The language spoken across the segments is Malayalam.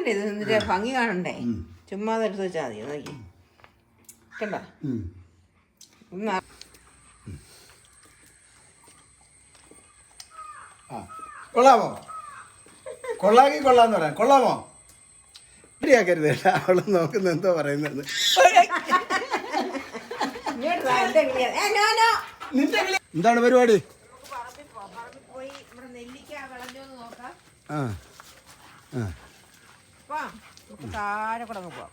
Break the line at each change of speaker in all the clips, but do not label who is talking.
പറിക്കണ്ടേ ഇത് എന്നിട്ട് ഭംഗി കാണണ്ടേ? ചുമ്മാ തരത്ത് എടുത്ത് വെച്ചാൽ മതി നോക്കി. കണ്ട? ആ-
ആ. കൊള്ളാമോ? കൊള്ളാക്കി കൊള്ളാന്ന് പറയാം. കൊള്ളാമോ? ശരിയാക്കരുത് കേട്ടോ. അവൾ നോക്കുന്ന എന്തോ പറയുന്നത്. എന്താണ് പരിപാടി?
ആ. പോ, പറമ്പിൽ പോയി ഇവിടെ നെല്ലിക്ക വിളഞ്ഞോന്ന് നോക്കാം
ആ ആ
വാ നമുക്ക് താഴെ കൂടെ അങ്ങ് പോവാം.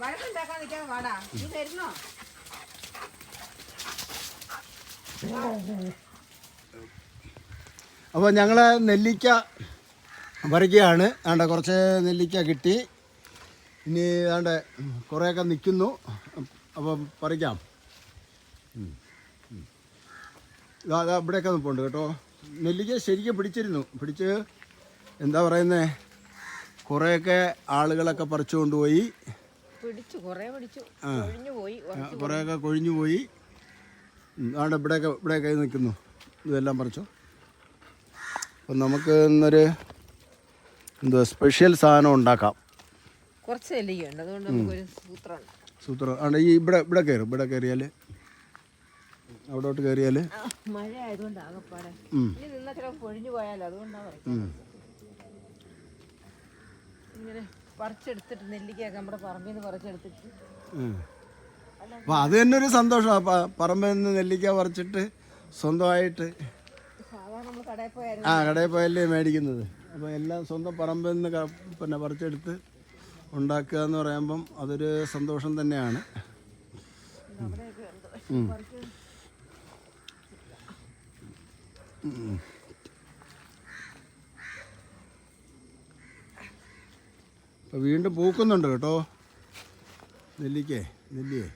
വഴക്കുണ്ടാക്കാൻ വാടാ. നീ തരുന്നോ?
അപ്പോൾ ഞങ്ങൾ നെല്ലിക്ക പറിക്കുകയാണ് ആണ്ട കുറച്ച് നെല്ലിക്ക കിട്ടി. ഇനി ആണ്ട് കുറേയൊക്കെ നിൽക്കുന്നു. അപ്പം പറിക്കാം. ഇതാ ഇവിടെയൊക്കെ നിൽപ്പുണ്ട് കേട്ടോ. നെല്ലിക്ക ശരിക്കും പിടിച്ചിരുന്നു. പിടിച്ച് എന്താ പറയുന്നേ? കുറേയൊക്കെ ആളുകളൊക്കെ പറിച്ചു കൊണ്ടുപോയി
പിടിച്ചു കുറേ പിടിച്ചു.
ആ.
ഒഴിഞ്ഞു പോയി
കുറേയൊക്കെ കൊഴിഞ്ഞു പോയി. അവിടെ ഇവിടെയൊക്കെ ഇവിടെയൊക്കെ നിൽക്കുന്നു. ഇതെല്ലാം പറിച്ചോ. അപ്പം നമുക്ക് ഇന്നൊരു എന്തോ സ്പെഷ്യൽ സാധനം ഉണ്ടാക്കാം.
കുറച്ച് നെല്ലിക്കയുണ്ട്. അതുകൊണ്ട് നമുക്കൊരു സൂത്രമുണ്ട്.
സൂത്രം. ആണ് ഈ ഇവിടെ ഇവിടെ കയറും. ഇവിടെ കയറിയാൽ അവിടോട്ട് കയറിയാൽ
മഴ ആയതുകൊണ്ട് ആകപ്പാടെ. നിന്നത്ര പൊഴിഞ്ഞു പോയാലോ അതുകൊണ്ടാണ് ഇങ്ങനെ പറിച്ചെടുത്തിട്ട് നെല്ലിക്കയൊക്കെ നമ്മുടെ പറമ്പിൽ നിന്ന് പറിച്ചെടുത്തിട്ട്
അപ്പം അത് തന്നെ ഒരു സന്തോഷമാണ് പറമ്പിൽ നിന്ന് നെല്ലിക്ക പറിച്ചിട്ട് സ്വന്തമായിട്ട് ആ കടയിൽ പോയല്ലേ മേടിക്കുന്നത്. അപ്പോൾ എല്ലാം സ്വന്തം പറമ്പിൽ നിന്ന് പിന്നെ പറിച്ചെടുത്ത് ഉണ്ടാക്കുക എന്ന് പറയുമ്പം അതൊരു സന്തോഷം തന്നെയാണ്. ഉം. അപ്പോൾ വീണ്ടും പൂക്കുന്നുണ്ട് കേട്ടോ. നെല്ലിക്കേ നെല്ലിയേ.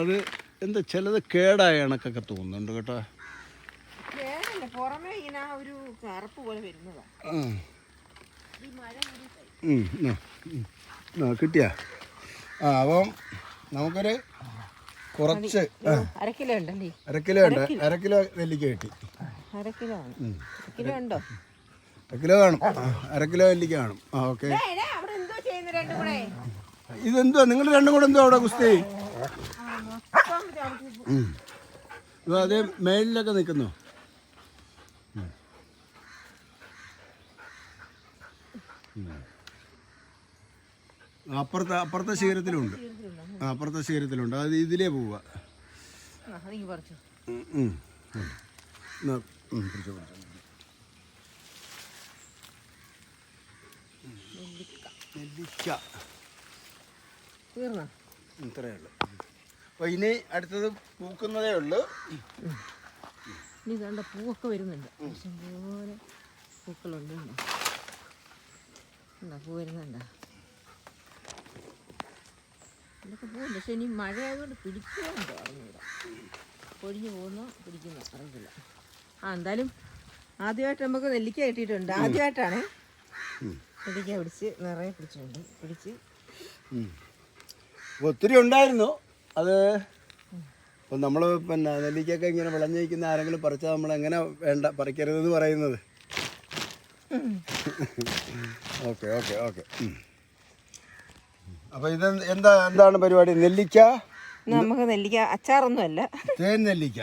അത് എന്താ ചിലത് കേടായ കണക്കൊക്കെ തോന്നുന്നുണ്ട് കേട്ടോ.
പുറമേ ഇങ്ങനെ ഒരു കറുപ്പ് പോലെ
കിട്ടിയാ. ആ അപ്പം നമുക്കൊരു കുറച്ച് അരക്കിലോ
അര
അരക്കിലോ ഉണ്ട്. അര കിലോ. നെല്ലിക്ക കിട്ടി.
അര കിലോ ഉണ്ടോ?
കിലോ കാണും. ആ, അര കിലോ നെല്ലിക്ക കാണും. ആ ഓക്കെ. ഇതെന്തുവാ? നിങ്ങൾ രണ്ടും കൂടെ എന്തോ അവിടെ ഉം. ഇത് അതേ മേലിലൊക്കെ നിൽക്കുന്നു. അപ്പുറത്തെ അപ്പുറത്തെ ശീരത്തിലുണ്ട് അപ്പുറത്തെ ശീരത്തിലുണ്ട് അത് ഇതിലേ പോവുക. പിടിച്ചോ, പിടിച്ചോ. നെല്ലിക്ക
തീർന്നോ?
ഇത്രയേ ഉള്ളൂ. അപ്പോൾ ഇനി അടുത്തത് പൂക്കുന്നതേ ഉള്ളൂ.
ഇനി ഇതാണ്ട് പൂവൊക്കെ വരുന്നുണ്ട്. ഇഷ്ടംപോലെ പൂക്കളുണ്ട് കണ്ടോ? കണ്ടോ? പൂ വരുന്നുണ്ടോ. ഇതൊക്കെ പോകുന്നുണ്ട് പക്ഷെ ഇനി മഴ ആയതുകൊണ്ട് പിടിക്കുന്നുണ്ടോ അറിഞ്ഞൂടാ പൊഴിഞ്ഞു പോകുന്നു? പിടിക്കുന്നു. അറിയില്ല ആ എന്തായാലും ആദ്യമായിട്ട് നമുക്ക് നെല്ലിക്ക കിട്ടിയിട്ടുണ്ട്. ആദ്യമായിട്ടാണ്. നെല്ലിക്ക പിടിച്ച് നിറയെ പിടിച്ചിട്ടുണ്ട് പിടിച്ച്
ഉം. ഒത്തിരി ഉണ്ടായിരുന്നു. അത് ഇപ്പം നമ്മൾ പിന്നെ നെല്ലിക്കൊക്കെ ഇങ്ങനെ വിളഞ്ഞിരിക്കുന്ന ആരെങ്കിലും പറിച്ചാൽ നമ്മൾ എങ്ങനെ വേണ്ട പറിക്കരുതെന്ന് പറയുന്നത്. Okay okay okay. അപ്പോൾ ഇത് എന്താ എന്താണ് പരിപാടി? നെല്ലിക്ക?
നമുക്ക് നെല്ലിക്ക അച്ചാറൊന്നും അല്ല
തേൻ നെല്ലിക്ക.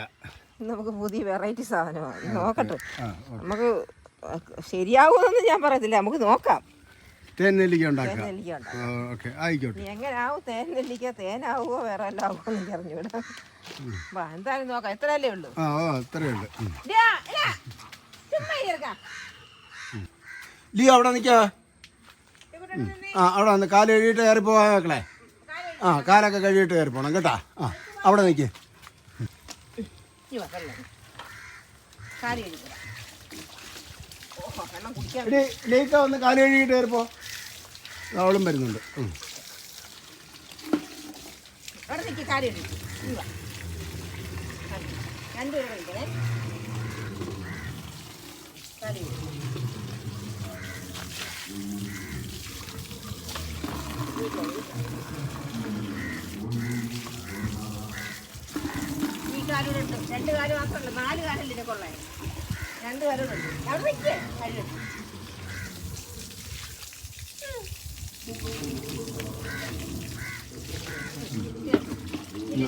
നമുക്ക് പുതിയ വെറൈറ്റി സാധനമാണ്. നോക്കട്ടെ. നമുക്ക് ശരിയാവുമെന്ന് ഞാൻ പറയത്തില്ല. നമുക്ക് നോക്കാം.
തേൻ നെല്ലിക്ക ഉണ്ടാക്കുക.
നെല്ലിക്ക ഉണ്ടാക്കാം
ഓക്കെ. ആയിക്കോട്ടെ.
ഇനി എങ്ങനെയാവും തേൻ നെല്ലിക്ക തേനാവുമോ വേറെ എല്ലാം ആവുമോ എന്ന് എനിക്ക് അറിഞ്ഞൂടാ വാ എന്തായാലും നോക്കാം. എത്രയല്ലേ ഉള്ളൂ?
ആ ഓ അത്രയേ ഉള്ളൂ ഉം.
ഇടാ, ഇടാ. ചുമ്മാ ഇരിക്കാം.
ലീ അവിടെ നിൽക്കാ.
ഇവിടെ നിന്ന്
ആ അവിടെ വന്ന് കാൽ കഴുകിയിട്ട് കയറി പോകാൻ മക്കളെ. ആ കാലൊക്കെ കഴുകിയിട്ട് കയറി പോകണം കേട്ടാ. ആ അവിടെ നിൽക്ക്.
ഇനി വാ, വെള്ളം. കാൽ കഴുകിക്കോളാം. ഓഹോ, വെള്ളം കുടിക്കാൻ
ഇടി ലേക്ക വന്ന് കാൽ കഴുകിയിട്ട് കയറി പോ. അവളും വരുന്നുണ്ട്.
ഈ രണ്ട് കാലം മാത്രമല്ല നാല് കാലം ഇതിനെ കൊള്ളേ രണ്ട് കാലം അവിടെ നിൽക്കേ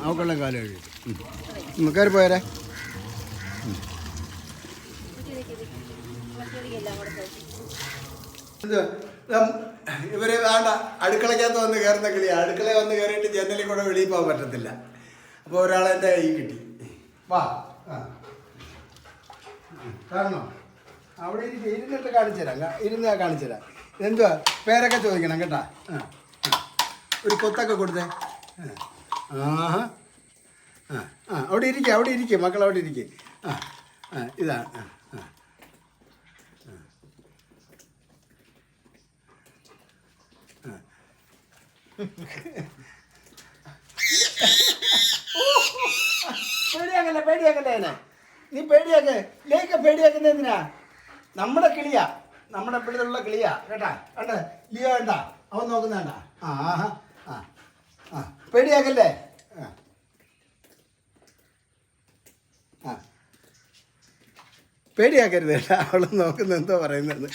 അവക്കുള്ള കാലം കഴിയും നമുക്കാർ പോയാലേ ഇവർ വേണ്ട അടുക്കളയ്ക്കകത്ത് വന്ന് കയറുന്ന കിളി അടുക്കള വന്ന് കയറിയിട്ട് ജനലിൽ കൂടെ വെളിയിൽ പോകാൻ പറ്റത്തില്ല. അപ്പോൾ ഒരാളെന്റെ കൈ കിട്ടി? വാ ആ. കാണണോ? അവിടെ ഇരുന്നിട്ട് കാണിച്ചു തരാം ഇരുന്ന് കാണിച്ചു തരാം എന്തുവാ? പേരൊക്കെ ചോദിക്കണം കേട്ടാ. ഒരു കൊത്തൊക്കെ കൊടുത്തേ. ആ. ആ അവിടെ ഇരിക്കുക അവിടെ ഇരിക്കുക മക്കൾ അവിടെ ഇരിക്കുക ആ ആ ഇതാണ് ആ ആ. പേടിയാക്കല്ലേ പേടിയാക്കല്ലേ നീ പേടിയാക്കേ. ലേക്ക് പേടിയാക്കുന്ന എന്തിനാ നമ്മുടെ കിളിയാ. നമ്മുടെ ഇപ്പോഴത്തുള്ള കിളിയാ കേട്ടാ? കേട്ടെ ലിയോ വേണ്ട അവൻ നോക്കുന്നേണ്ട ആ ആ ആ. പേടിയാക്കല്ലേ? ആ. പേടിയാക്കരുത് കേട്ടാ. അവൾ നോക്കുന്ന എന്തോ പറയുന്നത്.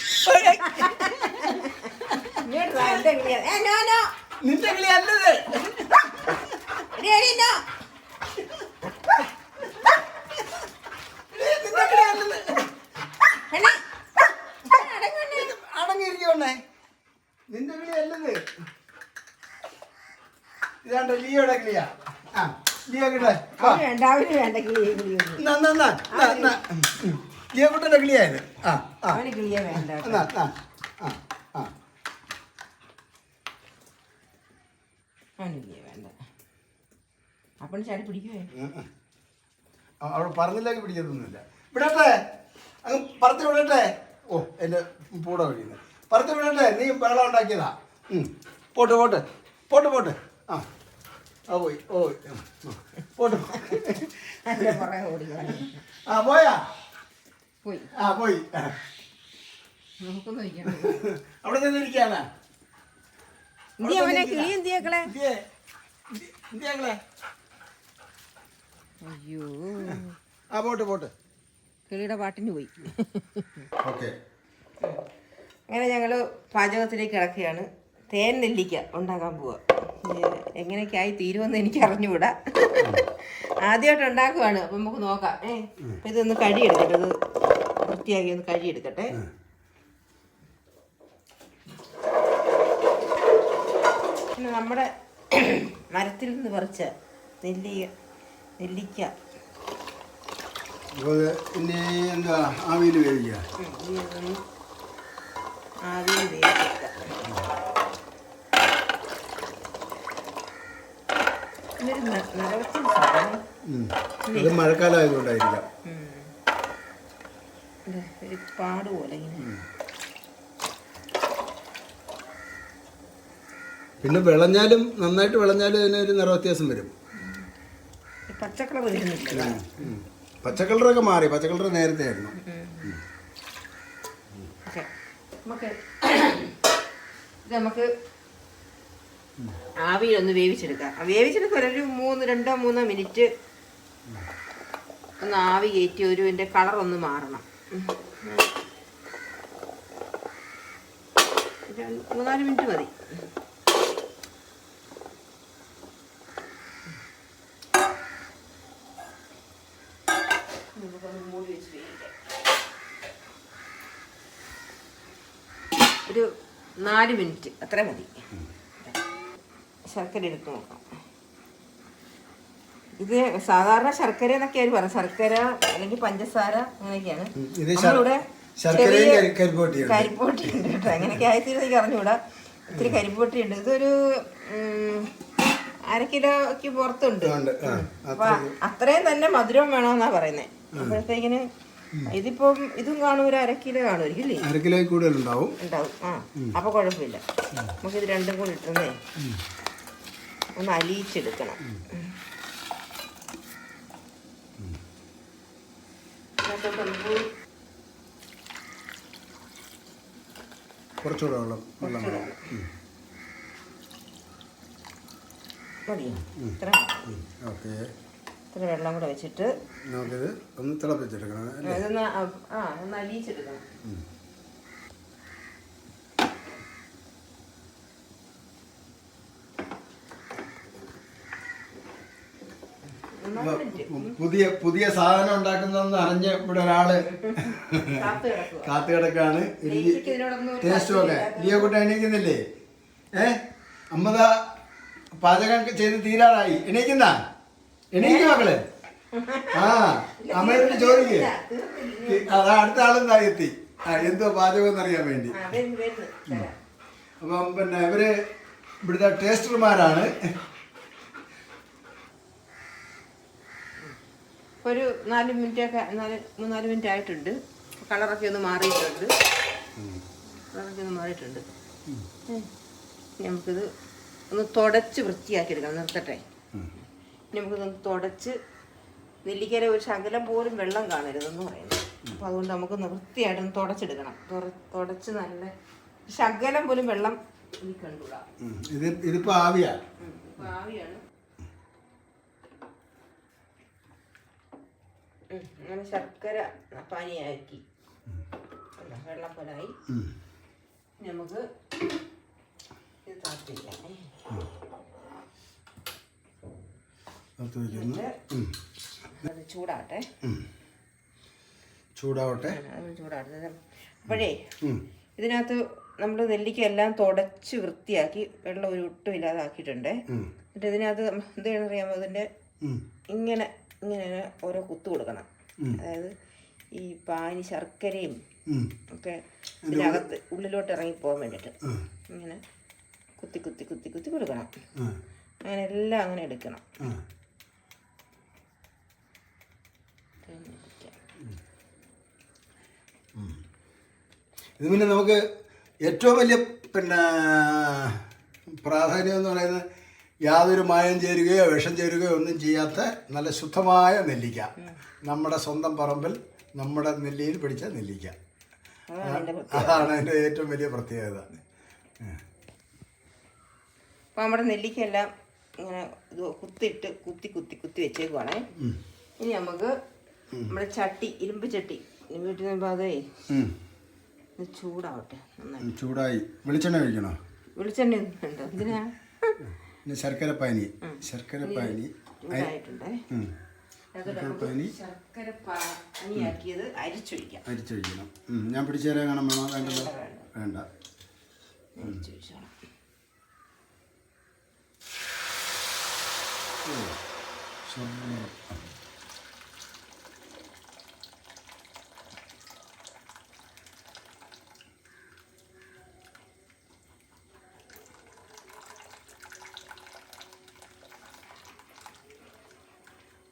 നിന്റെ കിളി അല്ലത്. നിന്റെ കിളി അല്ലത്. അടങ്ങിയിരിക്കണേ നിന്റെ കിളി അല്ലത് ഇതാണ്ട് ലിയോടെ കിളിയാ. ആ ലിയോ കിട്ടെ. ലിയോ കുട്ടന്റെ കിളിയായത്. ആ ആ.
അവന് കിളിയെ വേണ്ട കേട്ടോ.
എന്നാ ആ ആ ആ.
അവന് കിളിയെ വേണ്ട. അപ്പം ചാടി പിടിക്കുവേ.
ഉം, ഉം. അവ- അവിടെ പറഞ്ഞില്ലെങ്കിൽ പിടിക്കത്തൊന്നുമില്ല. വിടട്ടെ. അങ്ങ് പറഞ്ഞു വിടട്ടെ. ഓ എന്റെ പൂട കഴിയുന്നത് പറത്ത് വീണല്ലേ നീ വെള്ളം ഉണ്ടാക്കിയതാ. ഉം. പോട്ട് പോട്ട്. പോട്ട് പോട്ട്. ആ. ആ പോയി. ഓ. പോട്ട്. ആ പോയാ?
പോയി.
ആ പോയി. അവിടെ നിന്ന് ഇരിക്കാണ്
അയ്യോ.
ആ പോട്ട് പോട്ട്.
കിളിയുടെ പാട്ടിന് പോയി.
ഓക്കെ.
അങ്ങനെ ഞങ്ങൾ പാചകത്തിലേക്ക് കിടക്കുകയാണ്. തേൻ നെല്ലിക്ക ഉണ്ടാക്കാൻ പോവുക എങ്ങനെയൊക്കെയായി തീരുമെന്ന് എനിക്ക് അറിഞ്ഞുകൂടാ. ആദ്യമായിട്ട് ഉണ്ടാക്കുവാണ്. അപ്പം നമുക്ക് നോക്കാം. ഏ ഇതൊന്ന് കഴിയെടുക്കട്ടെ ഇത് വൃത്തിയാക്കി ഒന്ന് കഴിയെടുക്കട്ടെ പിന്നെ നമ്മുടെ മരത്തിൽ നിന്ന് പറിച്ച നെല്ലിക്ക. നെല്ലിക്ക
ഇനി എന്താ ആവിയിൽ വേവിക്കുക?
സാധനം.
ഉം. ഇത് മഴക്കാലം ആയതുകൊണ്ടായിരിക്കാം
ഒരു പാട് പോലെ ഇങ്ങനെ.
പിന്നെ വിളഞ്ഞാലും നന്നായിട്ട് വിളഞ്ഞാലും ഇതിന് ഒരു നിറ വ്യത്യാസം വരും.
പച്ചക്കളർ വരുന്നില്ല
ഉം. പച്ച മാറി. പച്ചക്കളർ നേരത്തെ ആയിരുന്നു
നമുക്ക് ഇത് നമുക്ക് ആവിയിലൊന്ന് വേവിച്ചെടുക്കാം. ആ വേവിച്ചെടുക്കാം ഒരു മൂന്ന് രണ്ടോ മൂന്നോ മിനിറ്റ് ഒന്ന് ആവി കയറ്റി ഒരു കളർ ഒന്ന് മാറണം. മൂന്നാൽ മിനിറ്റ് മതി. നമുക്കൊന്ന് മൂടി ഒരു നാല് മിനിറ്റ്. അത്ര മതി. ശർക്കര എടുത്ത് നോക്കാം. ഇത് സാധാരണ ശർക്കര എന്നൊക്കെയാണ് പറഞ്ഞത് ശർക്കര അല്ലെങ്കിൽ പഞ്ചസാര അങ്ങനെയൊക്കെയാണ്. നമ്മളിവിടെ. കരിപ്പോട്ടി ഉണ്ട്. കേട്ടോ. അങ്ങനെയൊക്കെ ആയിത്തീരും എനിക്ക് അറിഞ്ഞൂടാ ഇത്തിരി കരിപ്പോട്ടി ഉണ്ട് ഇതൊരു അര കിലോയ്ക്ക് പുറത്തുണ്ട്. അപ്പൊ അത്രയും തന്നെ മധുരം വേണമെന്നാ പറയുന്നത് അപ്പോഴത്തേക്കിന് ഇതിപ്പം ഇതും കാണും ഒരു അര കിലോ കാണുമായിരിക്കും ഇല്ലേ
അര കിലോ കൂടുതലുണ്ടാവും
ഉണ്ടാവും. ആ അപ്പൊ കുഴപ്പമില്ല. നമുക്ക് ഇത് രണ്ടും കൂടി ഇട്ടുന്നേ ഒന്ന് അലിയിച്ചെടുക്കണം.
കുറച്ചുകൂടെ വെള്ളം വെള്ളം.
മതിയോ? ഇത്ര
ഓക്കെ.
ഇത്ര വെള്ളം കൂടെ വെച്ചിട്ട്
നമുക്കിത് ഒന്ന് തിളപ്പിച്ചെടുക്കണം
ഇതൊന്ന് ആ ഒന്ന് അലിയിച്ചെടുക്കണം
പുതിയ പുതിയ സാധനം ഉണ്ടാക്കുന്നതെന്ന് അറിഞ്ഞ ഇവിടെ ഒരാൾ
കാത്തു
കിടക്കാണ്. ടേസ്റ്റ് ഒക്കെ.
ഇരിയ
ലിയോ കുട്ട എണീക്കുന്നില്ലേ? ഏ? അമ്മത പാചകം ചെയ്ത് തീരാറായി. എണീക്കുന്ന? എണീക്കും മക്കൾ. ആ അമ്മയോട് ചോദിക്കേ. അതാ അടുത്ത ആളും എത്തി? ആ എന്തോ പാചകം എന്നറിയാൻ വേണ്ടി. അപ്പം പിന്നെ ഇവർ ഇവിടുത്തെ ടേസ്റ്റർമാരാണ്.
ഒരു നാല് മിനിറ്റ് ഒക്കെ നാല് മൂന്നാൽ മിനിറ്റ് ആയിട്ടുണ്ട് കളറൊക്കെ ഒന്ന് മാറിയിട്ടുണ്ട്. കളറൊക്കെ ഒന്ന് മാറിയിട്ടുണ്ട്. നമുക്കിത് ഒന്ന് തുടച്ച് വൃത്തിയാക്കി എടുക്കാം നിർത്തട്ടെ. നമുക്കിതൊന്ന് തുടച്ച് നെല്ലിക്കര ഒരു ശകലം പോലും വെള്ളം കാണരുതെന്ന് പറയുന്നത് അപ്പോൾ അതുകൊണ്ട് നമുക്കൊന്ന് വൃത്തിയായിട്ടൊന്ന് തുടച്ചെടുക്കണം. തുടച്ച് നല്ല ശകലം പോലും വെള്ളം കണ്ടുകൂടാ.
ഇത് ഇതിപ്പോ ആവിയാ?
ഉം. ഇപ്പൊ ആവിയാണ്. അങ്ങനെ ശർക്കര പാനിയാക്കി. വെള്ളപ്പലായി നമുക്ക് ഇത് താത്തിക്കാം
വയ്ക്കുന്നു
അത്
ഉം. ചൂടാവട്ടെ.
അത് അപ്പോഴേ ഇതിനകത്ത് നമ്മൾ നെല്ലിക്ക എല്ലാം തുടച്ച് വൃത്തിയാക്കി വെള്ളം ഒരു ഒട്ടും ഇല്ലാതാക്കിയിട്ടുണ്ട്. എന്നിട്ട് ഇതിനകത്ത് എന്താണെന്ന് അറിയാമോ
അതിന്റെ
ഇങ്ങനെ ഇങ്ങനെ ഓരോ കുത്തു കൊടുക്കണം. അതായത് ഈ പാനി ശർക്കരയും ഒക്കെ ഇതിനകത്ത് ഉള്ളിലോട്ട് ഇറങ്ങി പോകാൻ വേണ്ടിയിട്ട് ഇങ്ങനെ കുത്തി കുത്തി കുത്തി കുത്തി കൊടുക്കണം. അങ്ങനെ എല്ലാം അങ്ങനെ എടുക്കണം
ഉം. ഇത് പിന്നെ നമുക്ക് ഏറ്റവും വലിയ പിന്നെ പ്രാധാന്യം എന്ന് പറയുന്നത് യാതൊരു മായം ചേരുകയോ വിഷം ചേരുകയോ ഒന്നും ചെയ്യാത്ത നല്ല ശുദ്ധമായ നെല്ലിക്ക. നമ്മുടെ സ്വന്തം പറമ്പിൽ നമ്മുടെ നെല്ലിയിൽ പിടിച്ച നെല്ലിക്ക.
അതാണ്
അതിന്റെ ഏറ്റവും വലിയ പ്രത്യേകത.
അപ്പോൾ നമ്മുടെ നെല്ലിക്കെല്ലാം ഇങ്ങനെ കുത്തിയിട്ട് കുത്തി കുത്തി കുത്തി വെച്ചേക്കുവാണേ. ഇനി നമുക്ക് നമ്മുടെ ചട്ടി ഇരുമ്പ് ചട്ടി. വീട്ടിൽ നിന്ന് അതേ. ചൂടാവട്ടെ നന്നായി.
ചൂടായി. വെളിച്ചെണ്ണ കഴിക്കണോ
വെളിച്ചെണ്ണ ഒന്നും വേണ്ട എന്തിനാ?
പിന്നെ ശർക്കര പാനി. ശർക്കര പാനി.
ചൂടായിട്ടുണ്ടേ. അതിൽ നമുക്ക് ശർക്കര പാനിയാക്കിയത് അരിച്ചൊഴിക്കാം
അരിച്ചൊഴിക്കണം ഞാൻ പിടിച്ചു തരാൻ കാണാൻ വേണോ? വേണ്ടല്ലോ?
വേണ്ട. അരിച്ചൊഴിച്ചോളാം.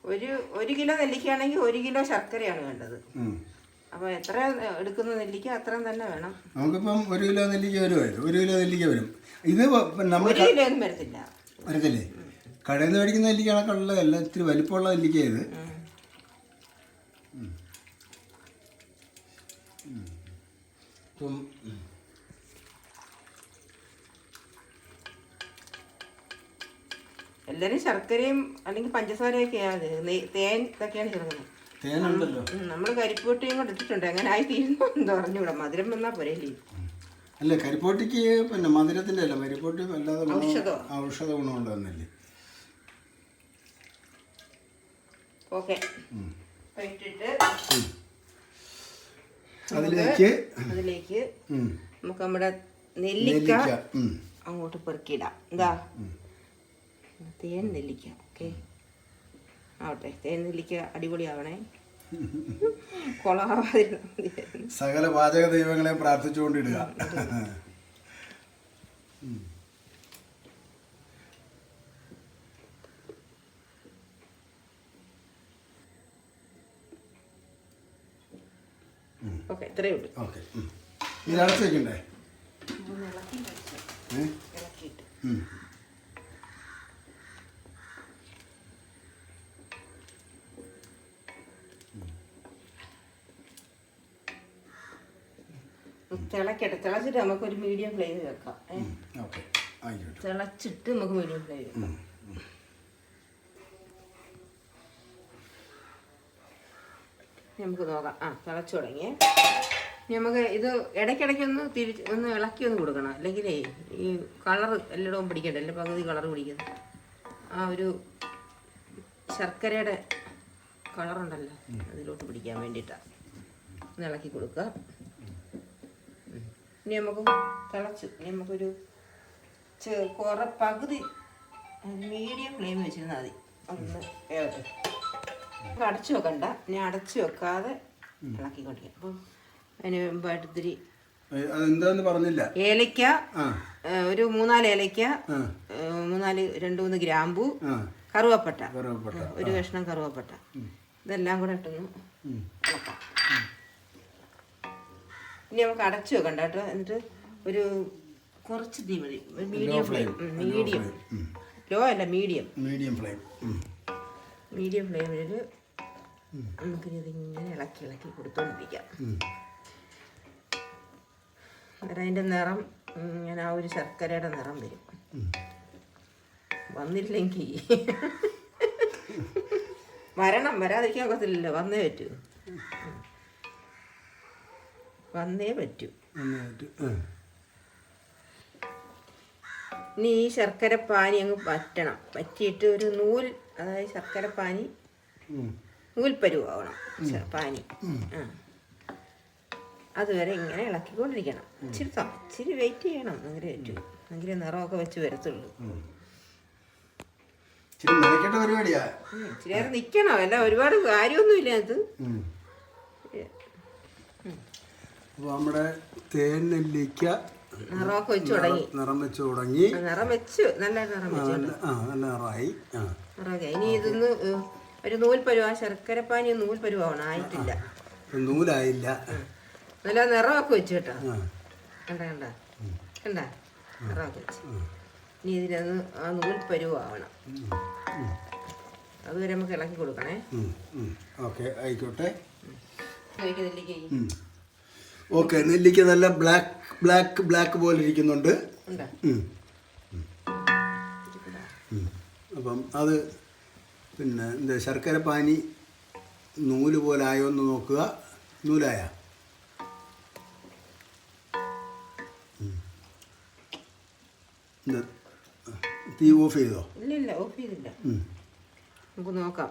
ഒരു ഒരു കിലോ നെല്ലിക്കയാണെങ്കിൽ ഒരു കിലോ ശർക്കരയാണ് വേണ്ടത്.
അപ്പൊ
അപ്പോൾ എത്ര എടുക്കുന്ന നെല്ലിക്ക അത്രയും തന്നെ വേണം.
നമുക്കിപ്പം ഒരു കിലോ നെല്ലിക്ക വരുമായിരുന്നു. ഒരു കിലോ നെല്ലിക്ക വരും. ഇത് നമ്മൾ
ഒരു കിലോ ഒന്നും വരത്തില്ല.
വരത്തില്ലേ? കടയിൽ നിന്ന് മേടിക്കുന്ന നെല്ലിക്ക കണക്കുള്ള എല്ലാം ഇത്തിരി വലിപ്പമുള്ള നെല്ലിക്ക ഇത്
ഉം.
ഇപ്പം ഉം.
എല്ലാവരും ശർക്കരയും അല്ലെങ്കിൽ പഞ്ചസാരയൊക്കെയാണ് തേൻ ഇതൊക്കെയാണ് ചേർക്കുന്നത്.
തേനുണ്ടല്ലോ.
നമ്മൾ കരിപ്പൂട്ടിയും കൂടെ ഇട്ടിട്ടുണ്ട്. അങ്ങനെ ആയി തീരുന്നു എന്ന് പറഞ്ഞുകൂടെ മധുരം വന്നാൽ പോരല്ലേ
അല്ല കരിപ്പോട്ടിക്ക് പിന്നെ മധുരത്തിന്റെ അല്ല. കരിപ്പോട്ടി അല്ലാതെ ഗുണം-
ഔഷധം.
ഔഷധ ഗുണമുള്ള ഒന്നല്ലേ
ഓക്കെ. ഇട്ടിട്ട്
അതിലേക്ക്
അതിലേക്ക് നമുക്ക് നമ്മുടെ നെല്ലിക്ക
നെല്ലിക്ക.
അങ്ങോട്ട് പെറുക്കിയിടാം. എന്താ തേൻ നെല്ലിക്ക ഓക്കെ? ആവട്ടെ തേൻ നെല്ലിക്ക അടിപൊളിയാവണേ. മതിയായിരുന്നു.
സകല പാചക ദൈവങ്ങളെ പ്രാർത്ഥിച്ചുകൊണ്ടിടുക.
ഓക്കെ ഇത്രയേ ഉള്ളൂ.
ഓക്കെ ഇത് അടച്ച് വെക്കണ്ടേ?
ഇളക്കിയിട്ട്. തിളക്കട്ടെ. തിളച്ചിട്ട് നമുക്കൊരു മീഡിയം ഫ്ലെയിമിൽ വെക്കാം.
ഓക്കെ. ആയിക്കോട്ടെ.
തിളച്ചിട്ട് നമുക്ക് മീഡിയം ഫ്ലെയിമിൽ വെക്കാം. നമുക്ക് നോക്കാം. ആ തിളച്ചു തുടങ്ങിയേ നമുക്ക് ഇത് ഇടയ്ക്കിടയ്ക്ക് ഒന്ന് തിരിച്ച് ഒന്ന് ഇളക്കി ഒന്ന് കൊടുക്കണം. അല്ലെങ്കിലേ ഈ കളർ എല്ലായിടവും പിടിക്കണ്ട? അല്ലെ പകുതി കളർ പിടിക്കുന്നത് ആ ഒരു ശർക്കരയുടെ കളറുണ്ടല്ലോ അതിലോട്ട് പിടിക്കാൻ വേണ്ടിയിട്ടാണ് ഒന്ന് ഇളക്കി കൊടുക്കുക. ഇനി നമുക്ക് തിളച്ചു ഇനി നമുക്കൊരു കുറെ പകുതി മീഡിയം ഫ്ലെയിം വെച്ചിരുന്നാൽ മതി. ഒന്ന് വേവട്ടെ. നമുക്ക് അടച്ചു വെക്കണ്ട. ഇനി അടച്ചു വെക്കാതെ ഇളക്കിക്കൊണ്ടിരിക്കും. അപ്പം അതിന് മുമ്പായിട്ട് ഇത്തിരി
ഏ, അതെന്താന്ന് പറഞ്ഞില്ല.
ഏലയ്ക്ക ഒരു മൂന്നാൽ ഏലയ്ക്ക മൂന്നാൽ രണ്ട് മൂന്ന് ഗ്രാമ്പു കറുവപ്പട്ട. ഒരു കഷ്ണം കറുവപ്പട്ട. ഇതെല്ലാം കൂടെ ഇട്ടൊന്ന്. ഇളക്കാം. ഇനി നമുക്ക് അടച്ചു വെക്കണ്ട കേട്ടോ. എന്നിട്ട് ഒരു കുറച്ച് തീ മതി. മീഡിയം ഫ്ലെയിം മീഡിയം ലോ അല്ല മീഡിയം
മീഡിയം ഫ്ലെയിം
മീഡിയം ഫ്ലെയിമിൽ നമുക്കിനി ഇതിങ്ങനെ ഇളക്കി ഇളക്കി കൊടുത്തോണ്ടിരിക്കാം.
എന്നിട്ട്
അന്നേരം അതിന്റെ നിറം ഇങ്ങനെ ആ ഒരു ശർക്കരയുടെ നിറം വരും. വന്നില്ലെങ്കിൽ വരണം വരാതിരിക്കാൻ ഒക്കത്തില്ലല്ലോ. വന്നേ പറ്റൂ. വന്നേ പറ്റൂ. ഇനി ഈ ശർക്കര പാനി അങ്ങ് പറ്റണം പറ്റിയിട്ട് ഒരു നൂൽ അതായത് ശർക്കര പാനി. നൂൽപ്പരുവാവണം. പാനി. ആ. അതുവരെ ഇങ്ങനെ ഇളക്കിക്കൊണ്ടിരിക്കണം. ഇച്ചിരി ഇച്ചിരി വെയിറ്റ് ചെയ്യണം. അങ്ങനെ പറ്റൂ. എങ്കിലേ നിറമൊക്കെ വെച്ച് വരത്തുള്ളൂ.
ഇച്ചിരി
നിൽക്കണം അല്ല ഒരുപാട് കാര്യമൊന്നുമില്ല അത്.
അപ്പോൾ നമ്മുടെ തേൻ നെല്ലിക്ക
നിറമൊക്കെ വെച്ച് തുടങ്ങി.
നിറം വെച്ച് തുടങ്ങി.
നിറം വെച്ചു നല്ല നിറം വെച്ചു
നല്ല ആ നല്ല നിറമായി ആ.
നിറമൊക്കെ ഇനി ഇതൊന്ന് ഒരു നൂൽ പരുവ ശർക്കരപ്പാനി നൂൽ പരുവാണ് ആയിട്ടില്ല.
നൂലായില്ല.
നല്ല നിറമൊക്കെ വെച്ചു കേട്ടോ. കണ്ട കണ്ട. കണ്ട? നിറമൊക്കെ വെച്ച്. ഇനി ഇതിലൊന്ന് ആ നൂൽ പരുവാവണം അതുവരെ നമുക്ക് ഇളക്കി കൊടുക്കണേ.
ഓക്കെ ആയിക്കോട്ടെ.
നെല്ലിക്ക
ഓക്കെ നെല്ലിക്ക നല്ല ബ്ലാക്ക് ബ്ലാക്ക് ബ്ലാക്ക് പോലെ ഇരിക്കുന്നുണ്ട്. അപ്പം അത് പിന്നെ എന്താ ശർക്കര പാനി നൂൽ പോലെ ആയോ എന്ന് നോക്കുക. നൂലായ? തീ ഓഫ് ചെയ്തോ?
ഇല്ല ഇല്ല ഓഫ് ചെയ്തില്ല. നമുക്ക് നോക്കാം.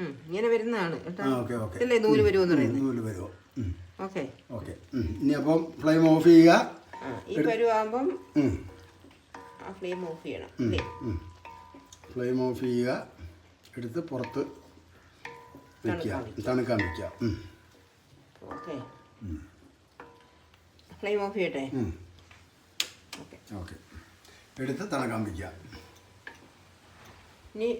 ഇങ്ങനെ വരുന്നതാണ് കേട്ടോ. നൂൽ വരുമെന്ന് പറയുന്നത്?
നൂൽ വരുമോ
ഓക്കെ.
ഓക്കെ. ഇനി അപ്പം ഫ്ലെയിം ഓഫ് ചെയ്യുക.
ഈ പരുവാകുമ്പം. ഫ്ലെയിം ഓഫ് ചെയ്യണം.
ഫ്ലെയിം ഓഫ് ചെയ്യുക. എടുത്ത് പുറത്ത് വെക്കുക. തണുക്കാൻ വെക്കുക.
ഓക്കെ. ഫ്ലെയിം ഓഫ് ചെയ്യട്ടെ. ഓക്കെ.
എടുത്ത് തണുക്കാൻ വെക്കുക.
ഇനി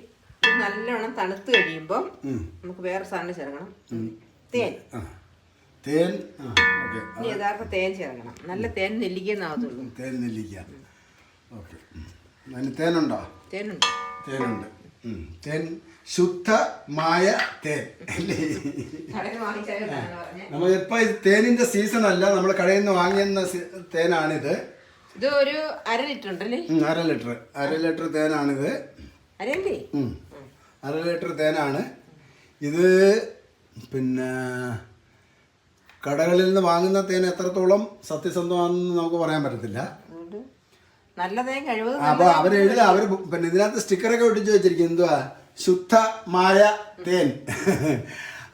നല്ലോണം തണുത്ത്
കഴിയുമ്പോൾ.
നമുക്ക് വേറെ സാധനം ചേർക്കണം. തേൻ.
തേൻ
യഥാർത്ഥ തേൻ ചേർക്കണം. നല്ല തേൻ നെല്ലിക്കുന്നാകത്തുള്ളൂ
തേൻ നെല്ലിക്ക. ഓക്കെ. അതിന് തേനുണ്ടോ?
തേനുണ്ട്.
തേനുണ്ട്. തേൻ ശുദ്ധമായ തേൻ. അല്ലേ?
പറഞ്ഞേ.
നമ്മളിപ്പോൾ തേനിന്റെ സീസൺ അല്ല. നമ്മൾ കടയിൽ നിന്ന് വാങ്ങിയെന്ന തേനാണിത്.
ഇത് ഒരു അര ലിറ്റർ ഉണ്ടല്ലേ?
അര ലിറ്റർ. അര ലിറ്റർ തേനാണിത്.
അരയല്ലേ?
അര ലിറ്റർ തേനാണ്. ഇത് പിന്നെ കടകളിൽ നിന്ന് വാങ്ങുന്ന തേൻ എത്രത്തോളം സത്യസന്ധമാണെന്ന് നമുക്ക് പറയാൻ പറ്റത്തില്ല. അപ്പോൾ അവർ എഴുതുക അവർ പിന്നെ ഇതിനകത്ത് സ്റ്റിക്കറൊക്കെ ഒട്ടിച്ചു വെച്ചിരിക്കും. എന്തുവാ? ശുദ്ധമായ തേൻ.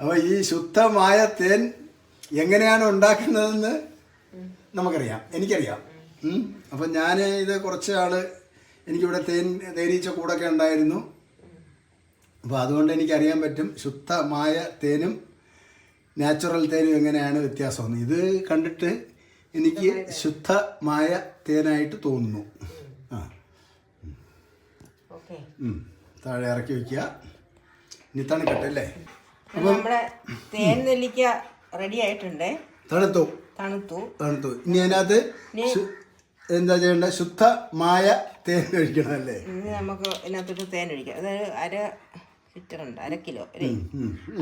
അപ്പോൾ ഈ ശുദ്ധമായ തേൻ എങ്ങനെയാണ് ഉണ്ടാക്കുന്നതെന്ന് നമുക്കറിയാം. എനിക്കറിയാം. അപ്പൊ അപ്പം ഞാൻ ഇത് കുറച്ച് ആൾ എനിക്കിവിടെ തേൻ തേനീച്ച കൂടൊക്കെ ഉണ്ടായിരുന്നു. അപ്പോൾ അതുകൊണ്ട് എനിക്കറിയാൻ പറ്റും ശുദ്ധമായ തേനും നാച്ചുറൽ തേനും എങ്ങനെയാണ് വ്യത്യാസം ഇത് കണ്ടിട്ട് എനിക്ക് ശുദ്ധമായ തേനായിട്ട് തോന്നുന്നു. ആ. താഴെ ഇറക്കി വയ്ക്കുക ഇനി തണുക്കട്ടെ അല്ലേ?
നമ്മുടെ തേൻ നെല്ലിക്ക റെഡി ആയിട്ടുണ്ടേ.
തണുത്തു.
തണുത്തു.
തണുത്തു. ഇനി അതിനകത്ത് എന്താ ചെയ്യേണ്ട ശുദ്ധമായ തേൻ കഴിക്കണം അല്ലേ?
നമുക്ക് ഇതിനകത്തോട്ട് തേൻ ഒഴിക്കാം. അതായത് അര ലിറ്റർ ഉണ്ട് അര കിലോ. അല്ലേ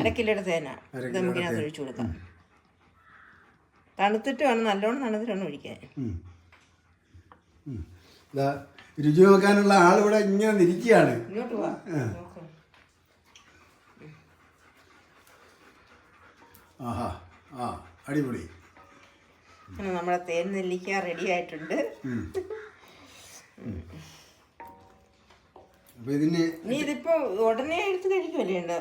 അര കിലോയുടെ തേന ഇത് നമുക്ക് ഇതിനകത്ത് ഒഴിച്ചു കൊടുക്കാം. തണുത്തിട്ട് വേണം നല്ലോണം തണുത്തിട്ട് വേണം ഒഴിക്കാൻ
രുചി നോക്കാനുള്ള ആളിവിടെ ഇങ്ങനെ ഇരിക്കുകയാണ്
ഇങ്ങോട്ട് പോവാ
ആഹാ. ആ അടിപൊളി.
നമ്മുടെ തേൻ നെല്ലിക്ക റെഡി ആയിട്ടുണ്ട്. നീ ഇതിപ്പോ ഉടനെ എടുത്ത് കഴിക്കുമല്ലേ ഉണ്ട്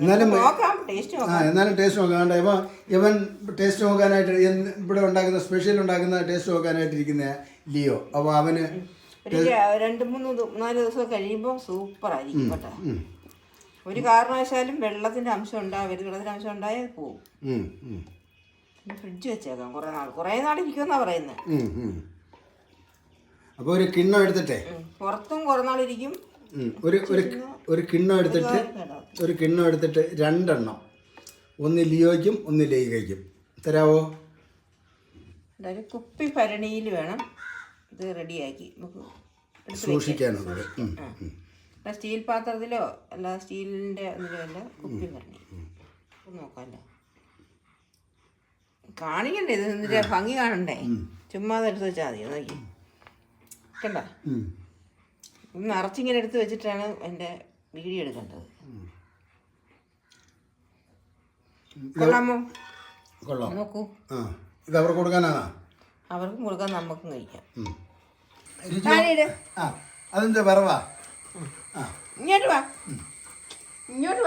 എന്നാലും
നോക്കാം ടേസ്റ്റ്
ആ എന്നാലും ടേസ്റ്റ് നോക്കാം കണ്ടോ ഇപ്പം ഇവൻ ടേസ്റ്റ് നോക്കാനായിട്ട് ഇവിടെ ഉണ്ടാക്കുന്ന സ്പെഷ്യൽ ഉണ്ടാക്കുന്ന ടേസ്റ്റ് നോക്കാനായിട്ട് ഇരിക്കുന്ന ലിയോ. അപ്പോൾ അവന്
രണ്ട് മൂന്ന് നാല് ദിവസം കഴിയുമ്പോൾ സൂപ്പർ ആയിരിക്കും കേട്ടോ. ഒരു കാരണവശാലും വെള്ളത്തിന്റെ അംശം ഉണ്ടാവരുത് വെള്ളത്തിന്റെ അംശം ഉണ്ടായാൽ
പോവും.
ഫ്രിഡ്ജ് വെച്ചേക്കാം. കുറേ നാൾ കുറേ നാൾ പറയുന്നത്.
അപ്പോൾ ഒരു കിണ്ണം എടുത്തിട്ടേ?
പുറത്തും കുറേ നാളിരിക്കും
ഒരു ഒരു ഒരു കിണ്ണം എടുത്തിട്ട് ഒരു കിണ്ണം എടുത്തിട്ട് രണ്ടെണ്ണം. ഒന്ന് ലിയോയ്ക്കും ഒന്ന് ലൈകയ്ക്കും. തരാവോ?
ഒരു കുപ്പി ഭരണിയിൽ വേണം. ഇത് റെഡിയാക്കി. നമുക്ക്.
സൂക്ഷിക്കാനുള്ളത്.
സ്റ്റീൽ പാത്രത്തിലോ? അല്ല സ്റ്റീലിന്റെ ഒന്നിലോ അല്ല കുപ്പി ഭരണി. നോക്കാമല്ലോ കാണിക്കണ്ടേ? ഇത് ഇതിന്റെ ഭംഗി കാണണ്ടേ? ചുമ്മാതെടുത്ത് എടുത്ത് വെച്ചാൽ മതി. നോക്കി. കണ്ട. ഇത് നിറച്ചിങ്ങനെ എടുത്ത് വെച്ചിട്ടാണ് എന്റെ വീഡിയോ എടുക്കേണ്ടത്. കൊള്ളാമോ?
കൊള്ളാം.
നോക്കൂ.
ആ ഇത് അവർക്ക് കൊടുക്കാനാണോ?
അവർക്കും കൊടുക്കാൻ നമുക്കും കഴിക്കാം.
ആ
ഇങ്ങോട്ട് വാ. ഇങ്ങോട്ട്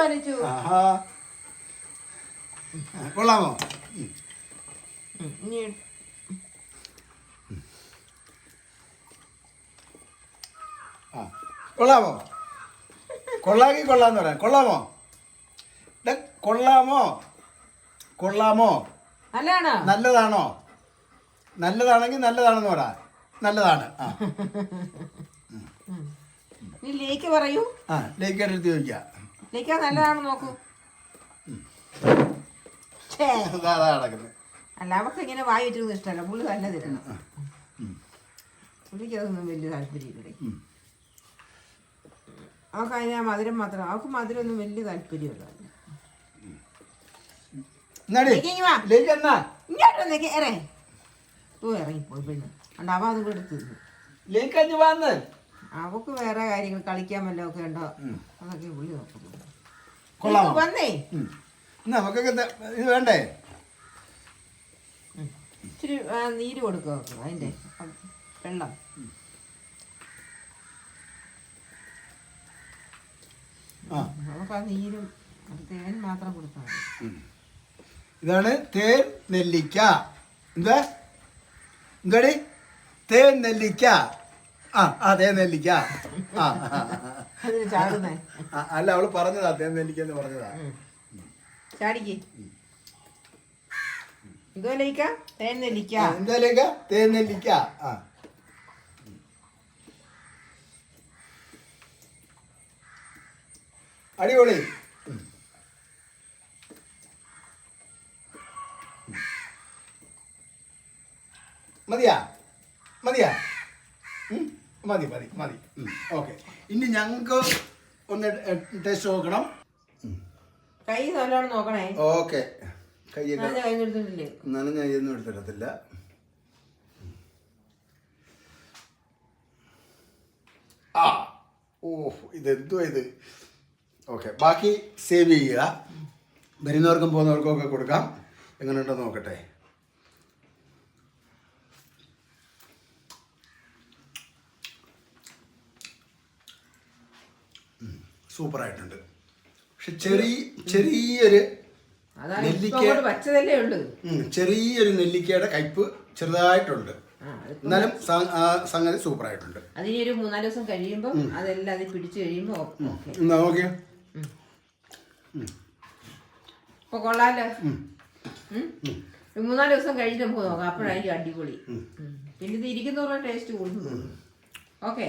ആഹാ. ആ, കൊള്ളാമോ? ഉം.
ഇനി
ആ. കൊള്ളാമോ? കൊള്ളാക്കി കൊള്ളാന്ന് പറയാം. കൊള്ളാമോ? കൊള്ളാമോ? കൊള്ളാമോ?
നല്ലതാണോ?
നല്ലതാണോ? നല്ലതാണെങ്കിൽ നല്ലതാണെന്ന് പറ. നല്ലതാണ്. ആ.
നീ ലേക്ക് പറയൂ.
ആ ലേക്കായിട്ട് എടുത്ത് ചോദിക്കാം.
ലേക്ക് നല്ലതാണെന്ന് നോക്കൂ.
നടക്കുന്നത്
അല്ല അവർക്ക് ഇങ്ങനെ വായി ഇഷ്ടമല്ല. പുള്ളി നല്ല തരണം പുള്ളിക്ക് അതൊന്നും വലിയ താല്പര്യമില്ല.
ഉം.
അവൾക്ക് അതിന് മധുരം മാത്രം. അവൾക്ക് മധുരം ഒന്നും വലിയ താല്പര്യമില്ല ഇങ്ങോട്ട് ഇറേ തൂ ഇറങ്ങിപ്പോയി പിന്നെ അവ അതും കൂടെ തിന്നു. അവക്ക് വേറെ കാര്യങ്ങൾ കളിക്കാൻ വല്ലതും ഒക്കെ ഉണ്ടോ? അതൊക്കെ പുള്ളി നോക്കുന്നു? വന്നേ.
വേണ്ടേ?
ഇച്ചിരി ആ, നീര് കൊടുക്കുക അതിന്റെ അതിന്റെ വെള്ളം
ആ
നമുക്ക് ആ നീരും തേൻ മാത്രം കൊടുത്താൽ
ഇതാണ് തേൻ നെല്ലിക്ക. എന്താ? എന്താടി തേൻ നെല്ലിക്ക. ആ ആ തേൻ നെല്ലിക്ക. ആ അല്ല അവൾ പറഞ്ഞതാ തേൻ നെല്ലിക്ക എന്ന് പറഞ്ഞതാ.
ചാടിക്ക്. എന്തോ നെല്ലിക്ക തേൻ നെല്ലിക്ക.
എന്താ ലേക്ക തേൻ നെല്ലിക്ക. ആ. അടിപൊളി. മതിയാ? മതിയാ? മതി മതി മതി. ഓക്കെ. ഇനി ഞങ്ങൾക്ക് ഒന്ന് ടേസ്റ്റ് നോക്കണം.
കൈ നല്ലോണം നോക്കണേ.
ഓക്കെ. കയ്യൊക്കെ
നല്ല കൈ എടുത്തിട്ടില്ലേ?
നനഞ്ഞ ഒന്നും എടുത്തിടത്തില്ല. ആ ഓ ഇതെന്തോ ഇത്? ഓക്കെ ബാക്കി സേവ് ചെയ്യുക. വരുന്നവർക്കും പോകുന്നവർക്കും ഒക്കെ കൊടുക്കാം. എങ്ങനെയുണ്ടോ നോക്കട്ടെ. സൂപ്പറായിട്ടുണ്ട് പക്ഷെ ചെറിയ ചെറിയൊരു നെല്ലിക്ക ചെറിയൊരു നെല്ലിക്കയുടെ കയ്പ് ചെറുതായിട്ടുണ്ട്. എന്നാലും സംഗതി സൂപ്പറായിട്ടുണ്ട്
അതിനി ഒരു മൂന്നാൽ ദിവസം കഴിയുമ്പോൾ അതെല്ലാം അത് പിടിച്ചു കഴിയുമ്പോൾ ഓക്കെ.
എന്നാ ഓക്കെ
ഇപ്പൊ കൊള്ളാലോ മൂന്നാൽ ദിവസം കഴിഞ്ഞ് നമുക്ക് നോക്കാം അപ്പോഴായിരിക്കും അടിപൊളി. പിന്നെ ഇത് ഇരിക്കുന്നവരുടെ ടേസ്റ്റ് കൂടുന്നു ഓക്കെ